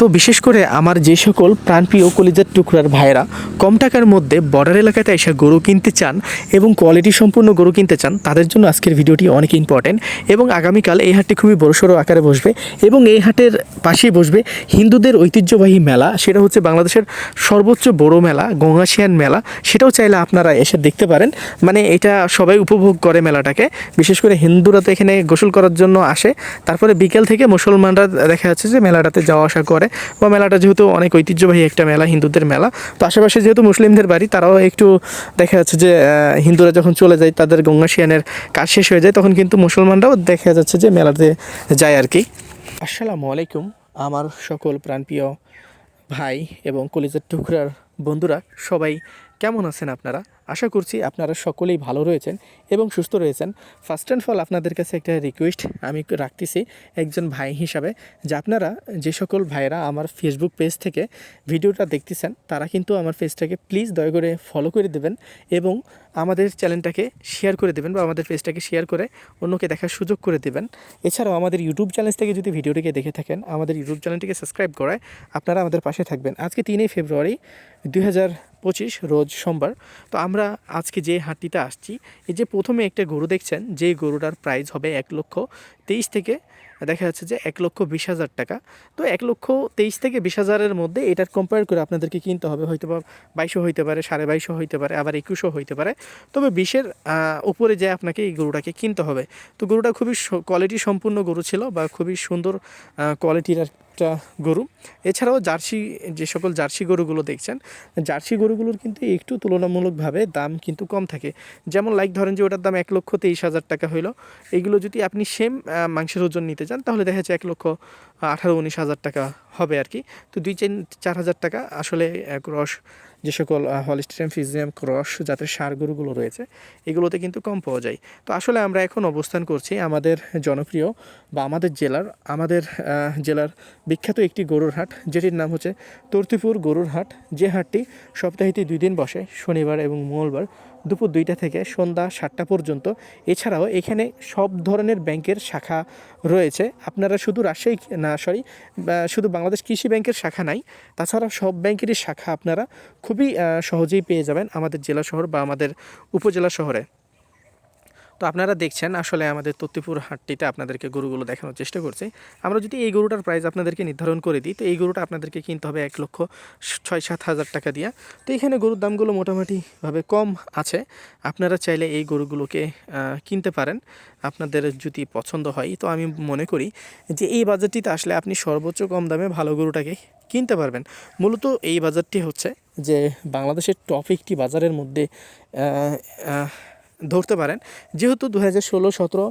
তো বিশেষ করে আমার যে সকল প্রাণপ্রিয় কলিজার টুকরার ভাইরা কম টাকার মধ্যে বর্ডার এলাকাতে এসে গরু কিনতে চান এবং কোয়ালিটি সম্পূর্ণ গরু কিনতে চান, তাদের জন্য আজকের ভিডিওটি অনেক ইম্পর্টেন্ট এবং আগামীকাল এই হাটটি খুবই বড়সড় আকারে বসবে এবং এই হাটের পাশেই বসবে হিন্দুদের ঐতিহ্যবাহী মেলা, সেটা হচ্ছে বাংলাদেশের সর্বোচ্চ বড় মেলা গঙ্গাশিয়ান মেলা, সেটাও চাইলে আপনারা এসে দেখতে পারেন। মানে এটা সবাই উপভোগ করে মেলাটাকে, বিশেষ করে হিন্দুরা তো এখানে গোসল করার জন্য আসে। তারপরে বিকেল থেকে মুসলমানরা দেখা যাচ্ছে যে মেলাটাতে যাওয়া আসা করে। বা মেলাটা যেহেতু অনেক ঐতিহ্যবাহী একটা মেলা, হিন্দুদের মেলা, তো আশেপাশে যেহেতু মুসলিমদের বাড়ি, তারাও একটু দেখা যাচ্ছে যে হিন্দুরা যখন চলে যায়, তাদের গঙ্গা শিয়ানের কাজ শেষ হয়ে যায়, তখন কিন্তু মুসলমানরাও দেখা যাচ্ছে যে মেলাতে যায় আর কি। আসসালামু আলাইকুম, আমার সকল প্রাণপ্রিয় ভাই এবং কলেজের টুকরার বন্ধুরা, সবাই কেমন আছেন আপনারা? আশা করছি আপনারা সকলেই ভালো রয়েছেন এবং সুস্থ রয়েছেন। ফার্স্ট অ্যান্ড ফল আপনাদের কাছে একটা রিকোয়েস্ট আমি রাখতেছি একজন ভাই হিসাবে, যে আপনারা যে সকল ভাইরা আমার ফেসবুক পেজ থেকে ভিডিওটা দেখতেছেন, তারা কিন্তু আমার পেজটাকে প্লিজ দয়া করে ফলো করে দেবেন এবং আমাদের চ্যানেলটাকে শেয়ার করে দেবেন বা আমাদের পেজটাকে শেয়ার করে অন্যকে দেখার সুযোগ করে দেবেন। এছাড়াও আমাদের ইউটিউব চ্যানেল থেকে যদি ভিডিওটিকে দেখে থাকেন, আমাদের ইউটিউব চ্যানেলটিকে সাবস্ক্রাইব করায় আপনারা আমাদের পাশে থাকবেন। আজকে তিনই ফেব্রুয়ারি দুই হাজার পঁচিশ, রোজ সোমবার। তো আমরা আজকে যে হাটটিতে আসছি, এই যে প্রথমে একটা গরু দেখছেন যে গরুটার প্রাইস হবে এক লক্ষ তেইশ থেকে দেখা যাচ্ছে যে এক লক্ষ বিশ হাজার টাকা। তো এক লক্ষ তেইশ থেকে বিশ হাজারের মধ্যে এটার কম্পেয়ার করে আপনাদেরকে কিনতে হবে। হয়তো বা বাইশও হইতে পারে, সাড়ে বাইশও হইতে পারে, আবার একুশও হইতে পারে। তবে বিশের উপরে যে আপনাকে এই গরুটাকে কিনতে হবে। তো গরুটা খুবই কোয়ালিটি সম্পূর্ণ গরু ছিল বা খুবই সুন্দর কোয়ালিটির একটা গরু। এছাড়াও জার্সি, যে সকল জার্সি গরুগুলো দেখছেন, জার্সি গরুগুলোর কিন্তু একটু তুলনামূলকভাবে দাম কিন্তু কম থাকে। যেমন লাইক ধরেন যে ওটার দাম এক লক্ষ তেইশ হাজার টাকা হইল। এগুলো যদি আপনি সেম মাংসের ওজন নিতে চান তাহলে দেখা যাচ্ছে এক লক্ষ আঠারো, উনিশ হাজার টাকা হবে আর কি। তো দুই চার চার হাজার টাকা আসলে ক্রস, যে সকল হলিস্টিয়াম ফিজিয়াম, ক্রস জাতের সার গরুগুলো রয়েছে, এগুলোতে কিন্তু কম পাওয়া যায়। তো আসলে আমরা এখন অবস্থান করছি আমাদের জনপ্রিয় বা আমাদের জেলার আমাদের জেলার বিখ্যাত একটি গরুর হাট, যেটির নাম হচ্ছে তর্তিপুর গরুর হাট। যে হাটটি সপ্তাহেতে দুই দিন বসে, শনিবার এবং মঙ্গলবার দুপুর দুইটা থেকে সন্ধ্যা সাতটা পর্যন্ত। এছাড়াও এখানে সব ধরনের ব্যাংকের শাখা রয়েছে। আপনারা শুধু রাজশাহী না সরি শুধু বাংলাদেশ কৃষি ব্যাংকের শাখা নাই, তাছাড়া সব ব্যাংকেরই শাখা আপনারা খুবই সহজেই পেয়ে যাবেন আমাদের জেলা শহর বা আমাদের উপজেলা শহরে। তো আপনারা দেখছেন আসলে আমাদের তত্ত্বপুর হাটটিতে আপনাদেরকে গরুগুলো দেখানোর চেষ্টা করছি। আমরা যদি এই গরুটার প্রাইস আপনাদেরকে নির্ধারণ করে দিই, তো এই গরুটা আপনাদেরকে কিনতে হবে এক লক্ষ ছয় সাত হাজার টাকা দিয়া। তো এখানে গরুর দামগুলো মোটামুটিভাবে কম আছে। আপনারা চাইলে এই গরুগুলোকে কিনতে পারেন। আপনাদের যদি পছন্দ হয়, তো আমি মনে করি যে এই বাজারটিতে আসলে আপনি সর্বোচ্চ কম দামে ভালো গরুটাকে কিনতে পারবেন। মূলত এই বাজারটি হচ্ছে যে বাংলাদেশের টপ একটি বাজারের মধ্যে ধরতে পারেন। যেহেতু দু হাজার ষোলো সতেরো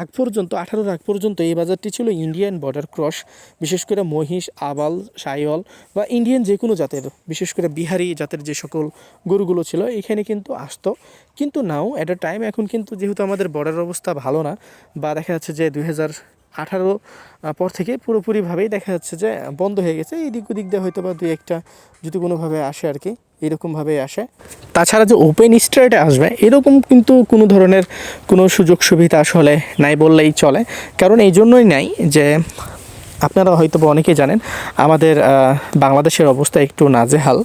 আগ পর্যন্ত আঠারোর আগ পর্যন্ত এই বাজারটি ছিল ইন্ডিয়ান বর্ডার ক্রস বিশেষ করে মহিষ, আবাল, সাইওয়াল বা ইন্ডিয়ান যে কোনো জাতের, বিশেষ করে বিহারি জাতের যে সকল গরুগুলো ছিল, এখানে কিন্তু আসতো। কিন্তু নাও অ্যাট আ টাইম এখন কিন্তু যেহেতু আমাদের বর্ডার অবস্থা ভালো না, বা দেখা যাচ্ছে যে দু হাজার আঠারো পর থেকে পুরোপুরিভাবেই দেখা যাচ্ছে যে বন্ধ হয়ে গেছে। এই দিক ওদিক দিয়ে হয়তো বা দুই একটা যদি কোনোভাবে আসে আর কি এরকমভাবে আসে। তাছাড়া যে ওপেন স্ট্রেটে আসবে, এরকম কিন্তু কোনো ধরনের কোনো সুযোগ সুবিধা আসলে নাই বললেই চলে। কারণ এই জন্যই নাই যে আপনারা হয়তো অনেকেই জানেন, আমাদের বাংলাদেশের অবস্থা একটু নাজেহাল।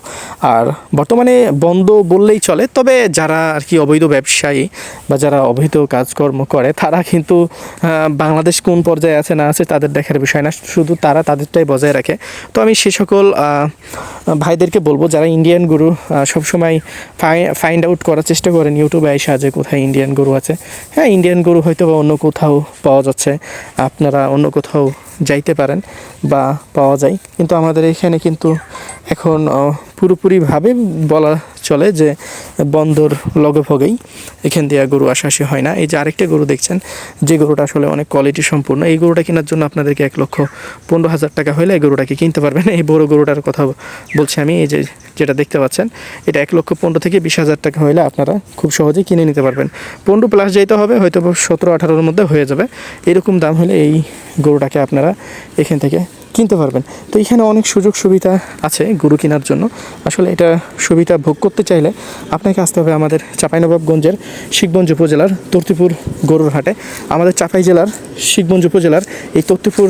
আর বর্তমানে বন্ধ বললেই চলে, তবে যারা আর কি অবৈধ ব্যবসায়ী বা যারা অবৈধ কাজকর্ম করে, তারা কিন্তু বাংলাদেশ কোন পর্যায়ে আছে না আছে তাদের দেখার বিষয় না, শুধু তারা তাদেরটাই বজায় রাখে। তো আমি সে সকল ভাইদেরকে বলব, যারা ইন্ডিয়ান গরু সবসময় ফাইন্ড আউট করার চেষ্টা করেন ইউটিউবে এসে যে কোথায় ইন্ডিয়ান গরু আছে। হ্যাঁ ইন্ডিয়ান গরু হয়তো বা অন্য কোথাও পাওয়া যাচ্ছে। আপনারা অন্য কোথাও যাইতে পারেন বা পাওয়া যায়। কিন্তু আমাদের এখানে কিন্তু এখন পুরোপুরিভাবে বলা চলে যে বন্দর লগে ভগেই এখান দিয়ে গরু আসাসি হয় না। এই যে আরেকটা গরু দেখছেন, যে গরুটা আসলে অনেক কোয়ালিটি সম্পূর্ণ। এই গরুটা কেনার জন্য আপনাদেরকে এক লক্ষ পনেরো হাজার টাকা হলে এই গরুটাকে কিনতে পারবেন। এই বড় গরুটার কথা বলছি আমি, এই যে যেটা দেখতে পাচ্ছেন, এটা এক লক্ষ পনেরো থেকে বিশ হাজার টাকা হলে আপনারা খুব সহজেই কিনে নিতে পারবেন। পনেরো প্লাস যেতে হবে, হয়তো সতেরো আঠারোর মধ্যে হয়ে যাবে। এরকম দাম হলে এই গরুটাকে আপনারা এখান থেকে কিনতে পারবেন। তো এখানে অনেক সুযোগ সুবিধা আছে গরু কেনার জন্য। আসলে এটা সুবিধা ভোগ করতে চাইলে আপনাকে আসতে হবে আমাদের চাঁপাইনবাবগঞ্জের শিখগঞ্জ উপজেলার তর্তিপুর গরুর হাটে। আমাদের চাপাই জেলার শিখগঞ্জ উপজেলার এই তর্তিপুর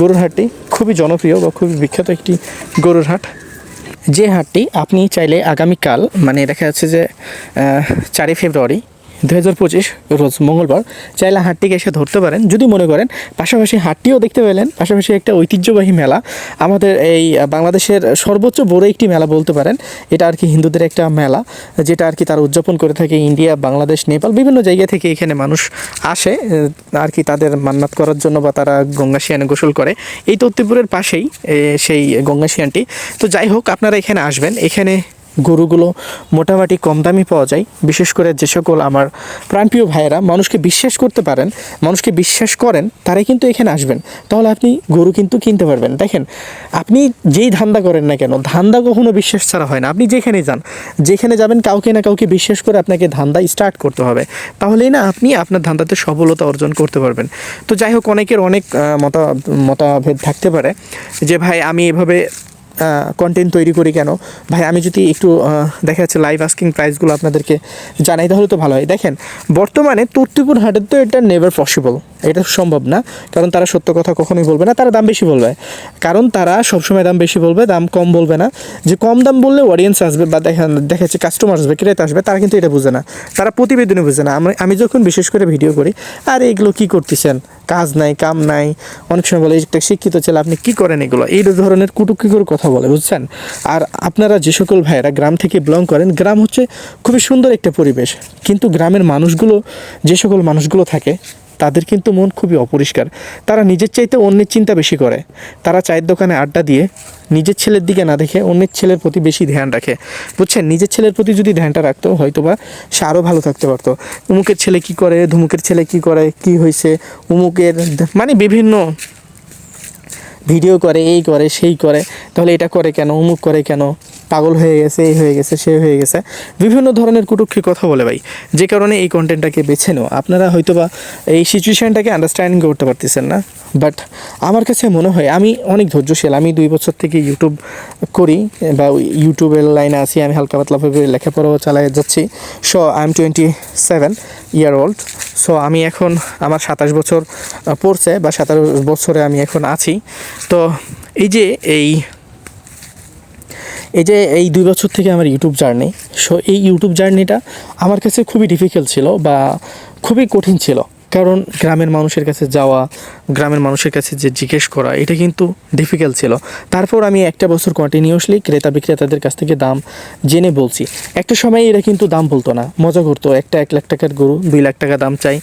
গরুর হাটটি খুবই জনপ্রিয় বা খুবই বিখ্যাত একটি গরুর হাট। যে হাটটি আপনি চাইলে আগামীকাল মানে দেখা যাচ্ছে যে চারই ফেব্রুয়ারি দু হাজার পঁচিশ রোজ মঙ্গলবার চাইলে হাটটিকে এসে ধরতে পারেন। যদি মনে করেন, পাশাপাশি হাটটিও দেখতে পেলেন, পাশাপাশি একটা ঐতিহ্যবাহী মেলা। আমাদের এই বাংলাদেশের সর্বোচ্চ বড় একটি মেলা বলতে পারেন, এটা আর কি হিন্দুদের একটা মেলা, যেটা আর কি তারা উদযাপন করে থাকে ইন্ডিয়া, বাংলাদেশ, নেপাল, বিভিন্ন জায়গা থেকে এখানে মানুষ আসে আর কি তাদের মান্নাত করার জন্য বা তারা গঙ্গা শিয়ানে গোসল করে। এই তত্ত্বপুরের পাশেই সেই গঙ্গা শিয়ানটি তো যাই হোক, আপনারা এখানে আসবেন। এখানে গরুগুলো মোটামুটি কম দামি পাওয়া যায়। বিশেষ করে যে সকল আমার প্রাণপ্রিয় ভাইয়েরা, মানুষকে বিশ্বাস করতে পারেন, মানুষকে বিশ্বাস করেন, তারাই কিন্তু এখানে আসবেন। তাহলে আপনি গরু কিন্তু কিনতে পারবেন। দেখেন, আপনি যেই ধান্দা করেন না কেন, ধান্দা কখনো বিশ্বাস ছাড়া হয় না। আপনি যেখানে যান, যেখানে যাবেন, কাউকে না কাউকে বিশ্বাস করে আপনাকে ধান্দা স্টার্ট করতে হবে। তাহলেই না আপনি আপনার ধান্দাতে সফলতা অর্জন করতে পারবেন। তো যাই হোক, অনেকের অনেক মতা, মতাভেদ থাকতে পারে যে, ভাই, আমি এভাবে কন্টেন্ট তৈরি করি কেন? ভাই, আমি যদি একটু দেখা যাচ্ছে লাইভ আস্কিং প্রাইসগুলো আপনাদেরকে জানাই, তাহলে তো ভালো হয়। দেখেন, বর্তমানে তত্ত্বপুর হাটের তো এটা নেভার পসিবল এটা সম্ভব না, কারণ তারা সত্য কথা কখনোই বলবে না, তারা দাম বেশি বলবে। কারণ তারা সবসময় দাম বেশি বলবে, দাম কম বলবে না। যে কম দাম বললে অডিয়েন্স আসবে বা দেখা দেখা যাচ্ছে কাস্টমার আসবে, ক্রেতা আসবে, তারা কিন্তু এটা বুঝে না। তারা প্রতিবেদনে বুঝে না। আমি যখন বিশেষ করে ভিডিও করি, আর এগুলো কি করতেছেন? কাজ নাই, কাম নাই। অনেক সময় বলে একটা শিক্ষিত ছেলে, আপনি কি করেন এগুলো? এই ধরনের কুটুকিকর কথা বলে, বুঝছেন? আর আপনারা যে সকল ভাইয়েরা গ্রাম থেকে বিলং করেন, গ্রাম হচ্ছে খুবই সুন্দর একটা পরিবেশ। কিন্তু গ্রামের মানুষগুলো যে সকল মানুষগুলো থাকে তাদের কিন্তু মন খুবই অপরিষ্কার। তারা নিজের চাইতে অন্যের চিন্তা বেশি করে। তারা চায়ের দোকানে আড্ডা দিয়ে নিজের ছেলের দিকে না দেখে অন্যের ছেলের প্রতি বেশি ধ্যান রাখে। বুঝছেন? নিজের ছেলের প্রতি যদি ধ্যানটা রাখতো হয়তো বা সে আরও ভালো থাকতে পারতো। উমুকের ছেলে কি করে? ধুমুকের ছেলে কি করে? কি হয়েছে উমুকের মানে বিভিন্ন ভিডিও করে, এই করে, সেই করে। তাহলে এটা করে কেন? অমুক করে কেন? পাগল হয়ে গেছে, এই হয়ে গেছে, সে হয়ে গেছে। বিভিন্ন ধরনের কুটুক্ষি কথা বলে ভাই, যে কারণে এই কন্টেন্টটাকে বেছে নেওয়া। আপনারা হয়তো বা এই সিচুয়েশানটাকে আন্ডারস্ট্যান্ডিং করতে পারতেছেন না বাট আমার কাছে মনে হয়, আমি অনেক ধৈর্যশীল, আমি দুই বছর থেকে ইউটিউব করি, বা ইউটিউবের লাইনে আছি, আমি হালকা পাতলাভাবে লেখাপড়াও চালাই যাচ্ছি। So I am twenty seven year old so আমি এখন আমার সাতাশ বছর পড়ছে, বা সাতাশ বছরে আমি এখন আছি। তো এই যে এই এই যে এই দুই বছর থেকে আমার ইউটিউব জার্নি সো এই ইউটিউব জার্নিটা আমার কাছে খুবই ডিফিকাল্ট ছিল বা খুবই কঠিন ছিল। কারণ গ্রামের মানুষের কাছে যাওয়া, গ্রামের মানুষের কাছে যে জিজ্ঞেস করা, এটা কিন্তু ডিফিকাল্ট ছিল। তারপর আমি একটা বছর কন্টিনিউসলি ক্রেতা বিক্রেতাদের কাছ থেকে দাম জেনে বলছি। একটা সময় এরা কিন্তু দাম বলতো না, মজা করতো, একটা এক লাখ টাকার গরু, দুই লাখ টাকা দাম চাই।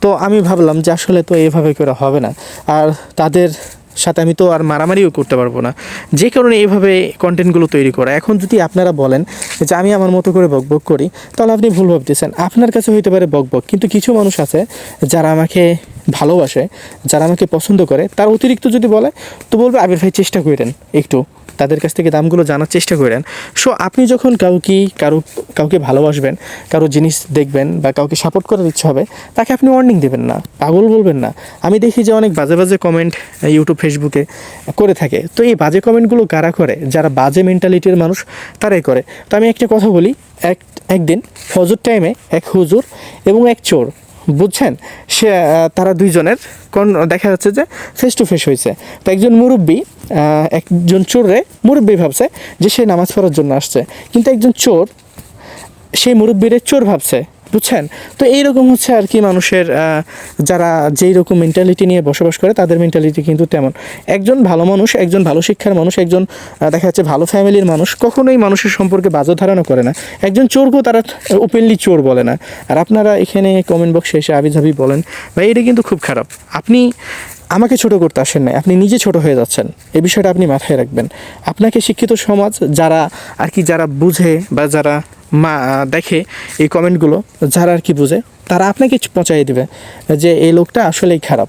তো আমি ভাবলাম যে আসলে তো এভাবে করে হবে না। আর তাদের সাথে আমি তো আর মারামারিও করতে পারব না। যে কারণে এইভাবে কন্টেন্টগুলো তৈরি করা। এখন যদি আপনারা বলেন যে আমি আমার মতো করে বকবক করি, তাহলে আপনি ভুল ভাবতেছেন। আপনার কাছে হইতে পারে বকবক, কিন্তু কিছু মানুষ আছে যারা আমাকে ভালোবাসে, যারা আমাকে পছন্দ করে, তার অতিরিক্ত যদি বলে, তো বলবে, আবির ভাই, চেষ্টা করেন একটু। তাদের কাছ থেকে দামগুলো জানার চেষ্টা করেন সো আপনি যখন কাউকে, কারও, কাউকে ভালোবাসবেন, কারও জিনিস দেখবেন বা কাউকে সাপোর্ট করার ইচ্ছা হবে, তাকে আপনি ওয়ার্নিং দেবেন না। পাগল বলবেন না। আমি দেখি যে অনেক বাজে বাজে কমেন্ট ইউটিউব ফেসবুকে করে থাকে। তো এই বাজে কমেন্টগুলো কারা করে? যারা বাজে মেন্টালিটির মানুষ, তারাই করে। তো আমি একটা কথা বলি, এক, একদিন ফজর টাইমে এক হুজুর এবং এক চোর, বুঝছেন? সে তারা দুইজনের কোন, দেখা যাচ্ছে যে ফেস টু ফেস হয়েছে। তো একজন মুরব্বী একজন চোররে মুরব্বী ভাবছে যে সে নামাজ পড়ার জন্য আসছে। কিন্তু একজন চোর, সেই মুরব্বীরে চোর ভাবছে বুঝছেন? তো এইরকম হচ্ছে আর কি মানুষের যারা যেই রকম মেন্টালিটি নিয়ে বসবাস করে, তাদের মেন্টালিটি কিন্তু তেমন। একজন ভালো মানুষ, একজন ভালো শিক্ষার মানুষ, একজন দেখা যাচ্ছে ভালো ফ্যামিলির মানুষ কখনোই মানুষের সম্পর্কে বাজে ধারণা করে না। একজন চোরকেও তারা ওপেনলি চোর বলে না। আর আপনারা এখানে কমেন্ট বক্সে এসে আবিঝাবি বলেন, ভাই, এটা কিন্তু খুব খারাপ। আপনি আমাকে ছোট করতে আসেন না আপনি নিজে ছোট হয়ে যাচ্ছেন। এই বিষয়টা আপনি মাথায় রাখবেন। আপনাকে শিক্ষিত সমাজ যারা আর কি যারা বুঝে বা যারা মা দেখে এই কমেন্টগুলো, যারা আর কি বুঝে, তারা আপনাকে পৌঁছাই দেবে যে এই লোকটা আসলেই খারাপ।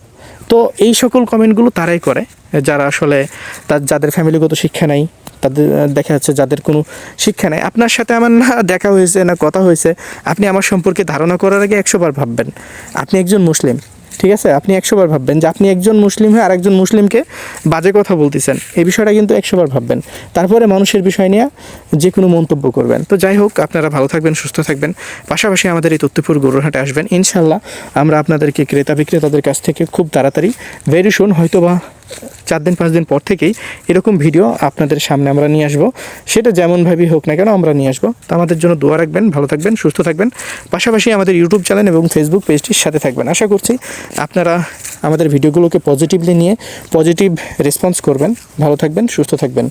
তো এই সকল কমেন্টগুলো তারাই করে, যারা আসলে তার, যাদের ফ্যামিলিগত শিক্ষা নাই, তাদের দেখা যাচ্ছে যাদের কোনো শিক্ষা নেই। আপনার সাথে আমার না দেখা হয়েছে, না কথা হয়েছে, আপনি আমার সম্পর্কে ধারণা করার আগে একশোবার ভাববেন। আপনি একজন মুসলিম ঠিক আছে? আপনি একশোবার ভাববেন যে আপনি একজন মুসলিম হয়ে আরেকজন মুসলিমকে বাজে কথা বলতেছেন। এই বিষয়টা কিন্তু একশোবার ভাববেন। তারপরে মানুষের বিষয় নিয়ে যে কোনো মন্তব্য করবেন। তো যাই হোক, আপনারা ভালো থাকবেন, সুস্থ থাকবেন। পাশাপাশি আমাদের এই তত্ত্বপুর গরুরহাটে আসবেন। ইনশাল্লাহ আমরা আপনাদেরকে ক্রেতা বিক্রেতাদের কাছ থেকে খুব তাড়াতাড়ি ভেরি শুন হয়তো বা চার দিন, পাঁচ দিন পর থেকেই এরকম ভিডিও আপনাদের সামনে আমরা নিয়ে আসব। সেটা যেমনভাবেই হোক না কেন আমরা নিয়ে আসব। তো আমাদের জন্য দোয়া রাখবেন, ভালো থাকবেন, সুস্থ থাকবেন। পাশাপাশি আমাদের ইউটিউব চ্যানেল এবং ফেসবুক পেজটির সাথে থাকবেন। আশা করছি আপনারা আমাদের ভিডিওগুলোকে পজিটিভলি নিয়ে পজিটিভ রেসপন্স করবেন। ভালো থাকবেন, সুস্থ থাকবেন।